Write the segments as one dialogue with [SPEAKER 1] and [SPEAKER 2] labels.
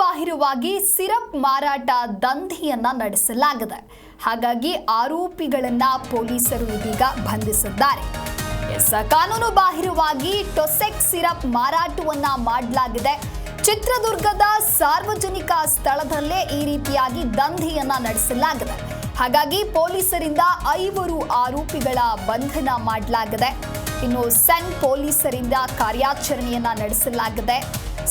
[SPEAKER 1] ಬಾಹಿರವಾಗಿ ಸಿರಪ್ ಮಾರಾಟ ದಂಧೆಯನ್ನ ನಡೆಸಲಾಗಿದೆ. ಹಾಗಾಗಿ ಆರೋಪಿಗಳನ್ನ ಪೊಲೀಸರು ಇದೀಗ ಬಂಧಿಸಿದ್ದಾರೆ. ಎಸ್, ಕಾನೂನು ಬಾಹಿರವಾಗಿ ಟೊಸೆಕ್ ಸಿರಪ್ ಮಾರಾಟವನ್ನ ಮಾಡಲಾಗಿದೆ. ಚಿತ್ರದುರ್ಗದ ಸಾರ್ವಜನಿಕ ಸ್ಥಳದಲ್ಲೇ ಈ ರೀತಿಯಾಗಿ ದಂಧೆಯನ್ನ ನಡೆಸಲಾಗಿದೆ. ಹಾಗಾಗಿ ಪೊಲೀಸರಿಂದ ಐವರು ಆರೋಪಿಗಳ ಬಂಧನ ಮಾಡಲಾಗಿದೆ. ಇನ್ನು ಸೆನ್ ಪೊಲೀಸರಿಂದ ಕಾರ್ಯಾಚರಣೆಯನ್ನ ನಡೆಸಲಾಗಿದೆ.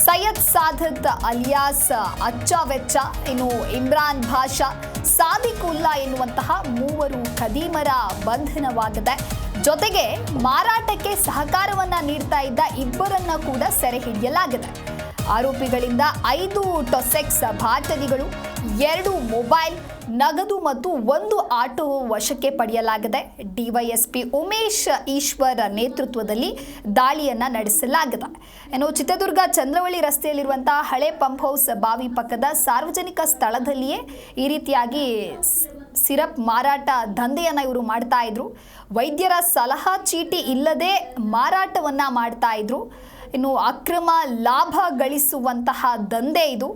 [SPEAKER 1] ಸೈಯದ್ ಸಾಧತ್ ಅಲಿಯಾಸ್ ಅಚ್ಚವೆಚ್ಚ ಇನ್ನು ಇಮ್ರಾನ್ ಭಾಷಾ, ಸಾದಿಕುಲ್ಲಾ ಎನ್ನುವಂತಹ ಮೂವರು ಖದೀಮರ ಬಂಧನವಾಗಿದೆ. ಜೊತೆಗೆ ಮಾರಾಟಕ್ಕೆ ಸಹಕಾರವನ್ನ ನೀಡ್ತಾ ಇದ್ದ ಇಬ್ಬರನ್ನ ಕೂಡ ಸೆರೆ ಹಿಡಿಯಲಾಗಿದೆ. ಆರೋಪಿಗಳಿಂದ ಐದು ಟೊಸೆಕ್ಸ್ ಬಾಟಲಿಗಳು ಎರಡು ಮೊಬೈಲ್, ನಗದು ಮತ್ತು ಒಂದು ಆಟೋ ವಶಕ್ಕೆ ಪಡೆಯಲಾಗಿದೆ. ಡಿವೈಎಸ್ಪಿ ಉಮೇಶ್ ಈಶ್ವರ್ ನೇತೃತ್ವದಲ್ಲಿ ದಾಳಿಯನ್ನು ನಡೆಸಲಾಗಿದೆ. ಇನ್ನು ಚಿತ್ರದುರ್ಗ ಚಂದ್ರವಳ್ಳಿ ರಸ್ತೆಯಲ್ಲಿರುವಂತಹ ಹಳೆ ಪಂಪ್ ಹೌಸ್ ಬಾವಿ ಪಕ್ಕದ ಸಾರ್ವಜನಿಕ ಸ್ಥಳದಲ್ಲಿಯೇ ಈ ರೀತಿಯಾಗಿ ಸಿರಪ್ ಮಾರಾಟ ದಂಧೆಯನ್ನು ಇವರು ಮಾಡ್ತಾ ಇದ್ರು. ವೈದ್ಯರ ಸಲಹಾ ಚೀಟಿ ಇಲ್ಲದೆ ಮಾರಾಟವನ್ನ ಮಾಡ್ತಾ ಇದ್ರು. ಇನ್ನು ಅಕ್ರಮ ಲಾಭ ಗಳಿಸುವಂತಹ ದಂಧೆ ಇದು.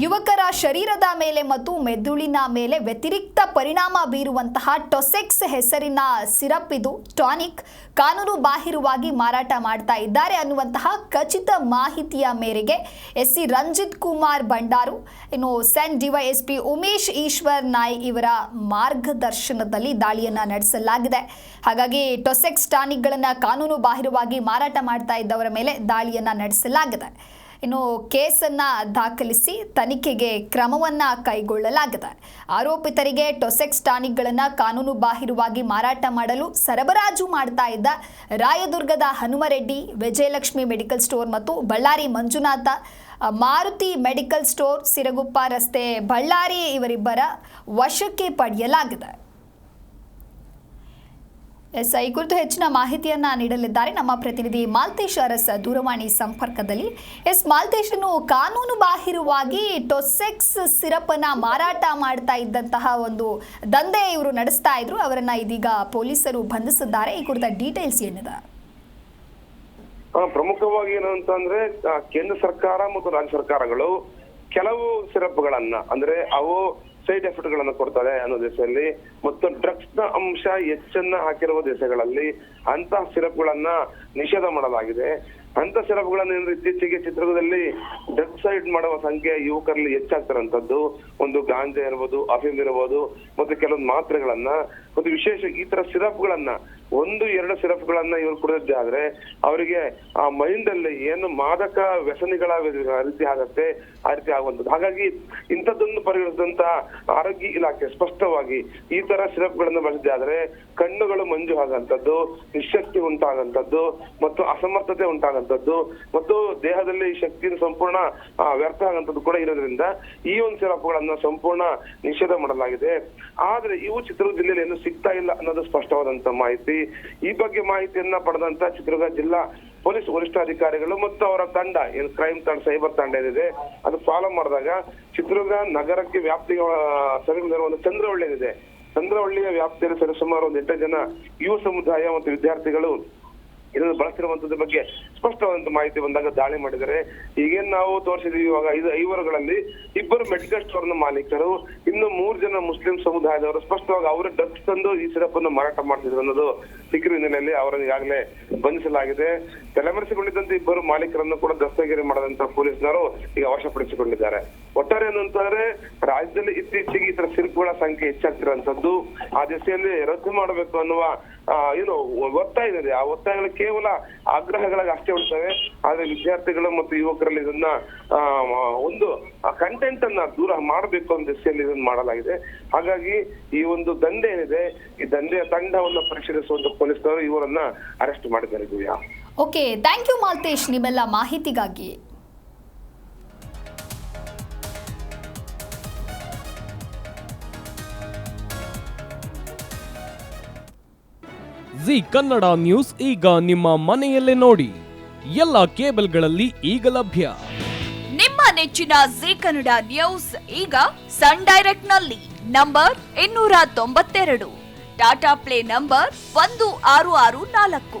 [SPEAKER 1] ಯುವಕರ ಶರೀರದ ಮೇಲೆ ಮತ್ತು ಮೆದುಳಿನ ಮೇಲೆ ವ್ಯತಿರಿಕ್ತ ಪರಿಣಾಮ ಬೀರುವಂತಹ ಟೊಸೆಕ್ಸ್ ಹೆಸರಿನ ಸಿರಪ್ ಇದು. ಟಾನಿಕ್ ಕಾನೂನು ಬಾಹಿರವಾಗಿ ಮಾರಾಟ ಮಾಡ್ತಾ ಇದ್ದಾರೆ ಅನ್ನುವಂತಹ ಖಚಿತ ಮಾಹಿತಿಯ ಮೇರೆಗೆ ಎಸ್ ಸಿ ರಂಜಿತ್ ಕುಮಾರ್ ಭಂಡಾರು, ಇನ್ನು ಸೆನ್ ಡಿವೈಎಸ್ಪಿ ಉಮೇಶ್ ಈಶ್ವರ್ ನಾಯ್ ಇವರ ಮಾರ್ಗದರ್ಶನದಲ್ಲಿ ದಾಳಿಯನ್ನು ನಡೆಸಲಾಗಿದೆ. ಹಾಗಾಗಿ ಟೊಸೆಕ್ಸ್ ಟಾನಿಕ್ಗಳನ್ನು ಕಾನೂನು ಬಾಹಿರವಾಗಿ ಮಾರಾಟ ಮಾಡ್ತಾ ಇದ್ದವರ ಮೇಲೆ ದಾಳಿಯನ್ನು ನಡೆಸಲಾಗಿದೆ. ಇನ್ನು ಕೇಸನ್ನ ದಾಖಲಿಸಿ ತನಿಖೆಗೆ ಕ್ರಮವನ್ನ ಕೈಗೊಳ್ಳಲಾಗಿದೆ. ಆರೋಪಿತರಿಗೆ ಟೊಸೆಕ್ಸ್ ಟಾನಿಕ್ಗಳನ್ನು ಕಾನೂನು ಬಾಹಿರವಾಗಿ ಮಾರಾಟ ಮಾಡಲು ಸರಬರಾಜು ಮಾಡ್ತಾ ಇದ್ದ ರಾಯದುರ್ಗದ ಹನುಮರೆಡ್ಡಿ, ವಿಜಯಲಕ್ಷ್ಮಿ ಮೆಡಿಕಲ್ ಸ್ಟೋರ್ ಮತ್ತು ಬಳ್ಳಾರಿ ಮಂಜುನಾಥ, ಮಾರುತಿ ಮೆಡಿಕಲ್ ಸ್ಟೋರ್, ಸಿರಗುಪ್ಪ ರಸ್ತೆ, ಬಳ್ಳಾರಿ ಇವರಿಬ್ಬರ ವಶಕ್ಕೆ ಪಡೆಯಲಾಗಿದೆ. ಎಸ್ ಈ ಕುರಿತು ಹೆಚ್ಚಿನ ಮಾಹಿತಿಯನ್ನ ನೀಡಲಿದ್ದಾರೆ. ನಮ್ಮ ಪ್ರತಿನಿಧಿ ಮಾಲ್ತೇಶ್ ಅರಸ್ ದೂರವಾಣಿ ಸಂಪರ್ಕದಲ್ಲಿ. ಎಸ್ ಮಾಲ್ತೇಶನು ಕಾನೂನು ಬಾಹಿರವಾಗಿ ಟೊಸೆಕ್ಸ್ ಸಿರಪ್ ಅನ್ನ ಮಾರಾಟ ಮಾಡ್ತಾ ಇದ್ದಂತಹ ಒಂದು ದಂಧೆ ಇವರು ನಡೆಸ್ತಾ ಇದ್ರು. ಅವರನ್ನ ಇದೀಗ ಪೊಲೀಸರು ಬಂಧಿಸಿದ್ದಾರೆ. ಈ ಕುರಿತ ಡೀಟೇಲ್ಸ್ ಏನಿದೆ?
[SPEAKER 2] ಪ್ರಮುಖವಾಗಿ ಏನು ಅಂತಂದ್ರೆ ಕೇಂದ್ರ ಸರ್ಕಾರ ಮತ್ತು ರಾಜ್ಯ ಸರ್ಕಾರಗಳು ಕೆಲವು ಸಿರಪ್ಗಳನ್ನ, ಅಂದ್ರೆ ಅವು ಸೈಡ್ ಎಫೆಕ್ಟ್ಗಳನ್ನು ಕೊಡ್ತಾರೆ ಅನ್ನೋ ದೇಶದಲ್ಲಿ ಮತ್ತು ಡ್ರಗ್ಸ್ನ ಅಂಶ ಹೆಚ್ಚನ್ನ ಹಾಕಿರುವ ದೇಶಗಳಲ್ಲಿ ಸಿರಪ್ ಗಳನ್ನ ನಿಷೇಧ ಮಾಡಲಾಗಿದೆ. ಅಂತ ಸಿರಪ್ಗಳನ್ನು ಏನಂದರೆ ಇತ್ತೀಚೆಗೆ ಚಿತ್ರದಲ್ಲಿ ಡ್ರಗ್ ಸೈಡ್ ಮಾಡುವ ಸಂಖ್ಯೆ ಯುವಕರಲ್ಲಿ ಹೆಚ್ಚಾಗ್ತಾರಂತದ್ದು ಒಂದು ಗಾಂಜಾ ಇರ್ಬೋದು, ಅಫಿಮ್ ಇರ್ಬೋದು, ಮತ್ತೆ ಕೆಲವೊಂದು ಮಾತ್ರೆಗಳನ್ನ, ಮತ್ತು ವಿಶೇಷ ಈ ತರ ಸಿರಪ್ಗಳನ್ನ, ಒಂದು, ಎರಡು ಸಿರಪ್ಗಳನ್ನ ಇವರು ಕುಡಿದಿದ್ದೆ ಆದ್ರೆ ಅವರಿಗೆ ಆ ಮೈಂಡ್ ಅಲ್ಲಿ ಏನು ಮಾದಕ ವ್ಯಸನಿಗಳ ರೀತಿ ಆಗತ್ತೆ, ಆ ರೀತಿ ಆಗುವಂಥದ್ದು. ಹಾಗಾಗಿ ಇಂಥದ್ದೊಂದು ಪರಿಗಣಿಸಿದಂತ ಆರೋಗ್ಯ ಇಲಾಖೆ ಸ್ಪಷ್ಟವಾಗಿ ಈ ತರ ಸಿರಪ್ಗಳನ್ನ ಬಳಸಿದ್ದೆ ಆದ್ರೆ ಕಣ್ಣುಗಳು ಮಂಜು ಆಗಂತದ್ದು ನಿಶಕ್ತಿ ಉಂಟಾಗಂತದ್ದು ಮತ್ತು ಅಸಮರ್ಥತೆ ಉಂಟಾಗಂತದ್ದು ಮತ್ತು ದೇಹದಲ್ಲಿ ಶಕ್ತಿಯನ್ನು ಸಂಪೂರ್ಣ ವ್ಯರ್ಥ ಆಗಂತದ್ದು ಕೂಡ ಇರೋದ್ರಿಂದ ಈ ಒಂದು ಸಿರಪ್ಗಳನ್ನ ಸಂಪೂರ್ಣ ನಿಷೇಧ ಮಾಡಲಾಗಿದೆ. ಆದ್ರೆ ಇವು ಚಿತ್ರದುರ್ಗ ಜಿಲ್ಲೆಯಲ್ಲಿ ಏನು ಸಿಗ್ತಾ ಇಲ್ಲ ಅನ್ನೋದು ಸ್ಪಷ್ಟವಾದಂತ ಮಾಹಿತಿ. ಈ ಬಗ್ಗೆ ಮಾಹಿತಿಯನ್ನ ಪಡೆದಂತ ಚಿತ್ರದುರ್ಗ ಜಿಲ್ಲಾ ಪೊಲೀಸ್ ವರಿಷ್ಠಾಧಿಕಾರಿಗಳು ಮತ್ತು ಅವರ ತಂಡ, ಏನು ಕ್ರೈಮ್ ತಂಡ, ಸೈಬರ್ ತಂಡ ಏನಿದೆ, ಅದು ಫಾಲೋ ಮಾಡಿದಾಗ ಚಿತ್ರದುರ್ಗ ನಗರಕ್ಕೆ ವ್ಯಾಪ್ತಿಗೆ ಸಮೀಪದಲ್ಲಿರುವ ಒಂದು ಚಂದ್ರವಳ್ಳಿ ಇದೆ ಚಂದ್ರವಳ್ಳಿಯ ವ್ಯಾಪ್ತಿಯಲ್ಲಿ ಸರಿಸುಮಾರು ಒಂದು ಎಂಟು ಜನ ಯುವ ಸಮುದಾಯ ಮತ್ತು ವಿದ್ಯಾರ್ಥಿಗಳು ಇದನ್ನು ಬಳಸಿರುವಂತದ್ರ ಬಗ್ಗೆ ಸ್ಪಷ್ಟವಾದಂತ ಮಾಹಿತಿ ಬಂದಾಗ ದಾಳಿ ಮಾಡಿದರೆ ಈಗೇನ್ ನಾವು ತೋರಿಸಿದೀವಿ ಇವಾಗ ಐದು ಐವರುಗಳಲ್ಲಿ ಇಬ್ಬರು ಮೆಡಿಕಲ್ ಸ್ಟೋರ್ನ ಮಾಲೀಕರು, ಇನ್ನು ಮೂರು ಜನ ಮುಸ್ಲಿಂ ಸಮುದಾಯದವರು ಸ್ಪಷ್ಟವಾಗಿ ಅವರ ಡ್ರಗ್ಸ್ ತಂದು ಈ ಸಿರಪ್ ಅನ್ನು ಮಾರಾಟ ಮಾಡ್ತಿದ್ರು ಅನ್ನೋದು ಸಿಕ್ಕಿರುವ ಹಿನ್ನೆಲೆಯಲ್ಲಿ. ಅವರನ್ನು ಈಗಾಗಲೇ ಬಂಧಿಸಲಾಗಿದೆ. ತಲೆಮರೆಸಿಕೊಂಡಿದ್ದಂತೆ ಇಬ್ಬರು ಮಾಲೀಕರನ್ನು ಕೂಡ ದಸ್ತಗಿರಿ ಮಾಡದಂತ ಪೊಲೀಸ್ನವರು ಈಗ ವಶಪಡಿಸಿಕೊಂಡಿದ್ದಾರೆ. ಒಟ್ಟಾರೆ ಏನು ಅಂತಂದ್ರೆ ರಾಜ್ಯದಲ್ಲಿ ಇತ್ತೀಚೆಗೆ ಈ ತರ ಸಿಲ್ಕ್ಗಳ ಸಂಖ್ಯೆ ಹೆಚ್ಚಾಗ್ತಿರೋಂಥದ್ದು ಆ ದಿಸೆಯಲ್ಲಿ ರದ್ದು ಮಾಡಬೇಕು ಅನ್ನುವ ಏನು, ಒತ್ತಾಯ ಇದೆ. ಆ ಒತ್ತಾಯಗಳು ಕೇವಲ ಆಗ್ರಹಗಳಾಗಿ ಅಷ್ಟೇ ಉಳ್ತವೆ. ಆದ್ರೆ ವಿದ್ಯಾರ್ಥಿಗಳು ಮತ್ತು ಯುವಕರಲ್ಲಿ ಇದನ್ನ ಒಂದು ಕಂಟೆಂಟ್ ಅನ್ನ ದೂರ ಮಾಡಬೇಕು ಅನ್ನೋ ದಿಸೆಯಲ್ಲಿ ಇದನ್ನ ಮಾಡಲಾಗಿದೆ. ಹಾಗಾಗಿ ಈ ಒಂದು ದಂಧೆ ಏನಿದೆ, ಈ ದಂಧೆಯ ತಂಡವನ್ನು ಪರಿಶೀಲಿಸುವಂತ ಪೊಲೀಸರು ಇವರನ್ನ ಅರೆಸ್ಟ್ ಮಾಡಿದ್ದಾರೆ.
[SPEAKER 1] ಓಕೆ ಥ್ಯಾಂಕ್ ಯು ಮಾಲ್ತೇಶ್ ನಿಮ್ಮೆಲ್ಲ ಮಾಹಿತಿಗಾಗಿ.
[SPEAKER 3] ಜಿ ಕನ್ನಡ ನ್ಯೂಸ್ ಈಗ ನಿಮ್ಮ ಮನೆಯಲ್ಲೇ ನೋಡಿ. ಎಲ್ಲ ಕೇಬಲ್ಗಳಲ್ಲಿ ಈಗ ಲಭ್ಯ.
[SPEAKER 4] ನಿಮ್ಮ ನೆಚ್ಚಿನ ಜಿ ಕನ್ನಡ ನ್ಯೂಸ್ ಈಗ ಸನ್ ಡೈರೆಕ್ಟ್ನಲ್ಲಿ ನಂಬರ್ ಇನ್ನೂರ ತೊಂಬತ್ತೆರಡು. ಟಾಟಾ ಪ್ಲೇ ನಂಬರ್ ಒಂದು ಆರು ಆರು ನಾಲ್ಕು.